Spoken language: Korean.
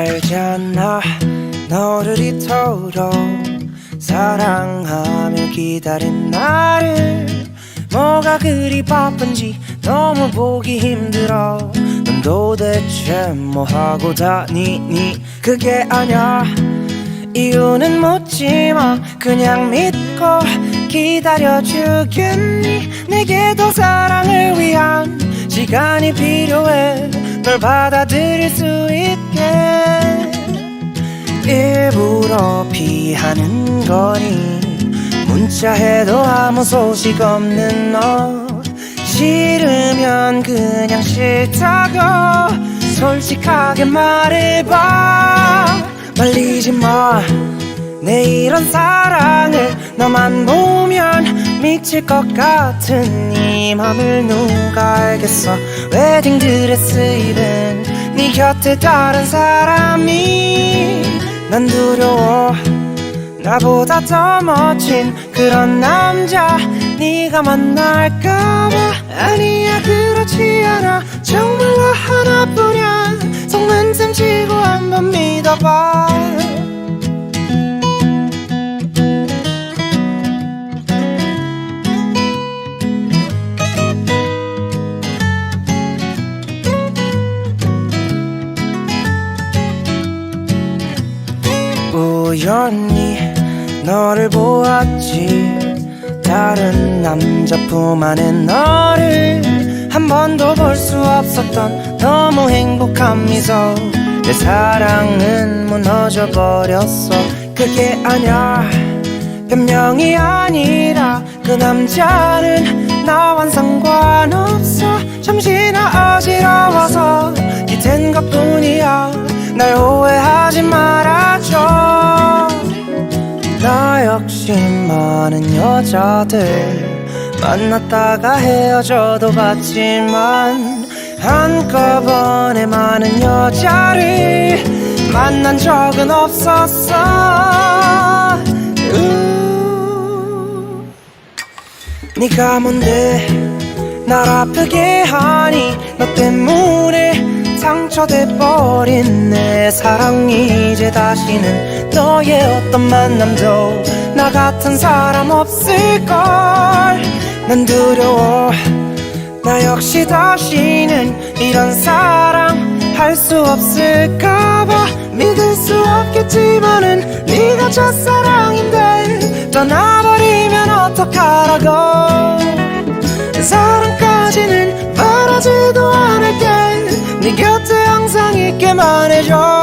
알잖아. 너를 이토록 사랑하며 기다린 나를. 뭐가 그리 바쁜지 너무 보기 힘들어. 넌 도대체 뭐 하고 다니니? 그게 아냐 이유는 묻지마. 그냥 믿고 기다려주겠니? 내게도 사랑을 위한 시간이 필요해. 널 받아들일 수 있 게 일부러 피하는 거니? 문자해도 아무 소식 없는 너. 싫으면 그냥 싫다고 솔직하게 말해봐. 말리지 마. 내 이런 사랑을 너만 보면 미칠 것 같은 이 맘을 누가 알겠어? 웨딩드레스 입은 네 곁에 다른 사람이 난 두려워. 나보다 더 멋진 그런 남자 네가 만날까봐. 아니야 그렇지 않아. 정말로 하나뿐이야. 속는 셈 치고 한번 믿어봐 우연히 너를 보았지. 다른 남자 품 안에 너를 한 번도 볼 수 없었던 너무 행복한 미소. 내 사랑은 무너져 버렸어. 그게 아냐 변명이 아니라 그 남자는 나와 상관없어 많은 여자들 만났다가 헤어져도 봤지만 한꺼번에 많은 여자를 만난 적은 없었어 우. 네가 뭔데 날 아프게 하니 너 때문에 상처돼 버린 내 사랑이 이제 다시는 너의 어떤 만남도 나 같은 사람 없을걸. 난 두려워. 나 역시 다시는 이런 사랑 할수 없을까봐 믿을 수 없겠지만은 네가 첫사랑인데 떠나버리면 어떡하라고. 사랑까지는 바라지도 않을게 네 곁에 항상 있게만 해줘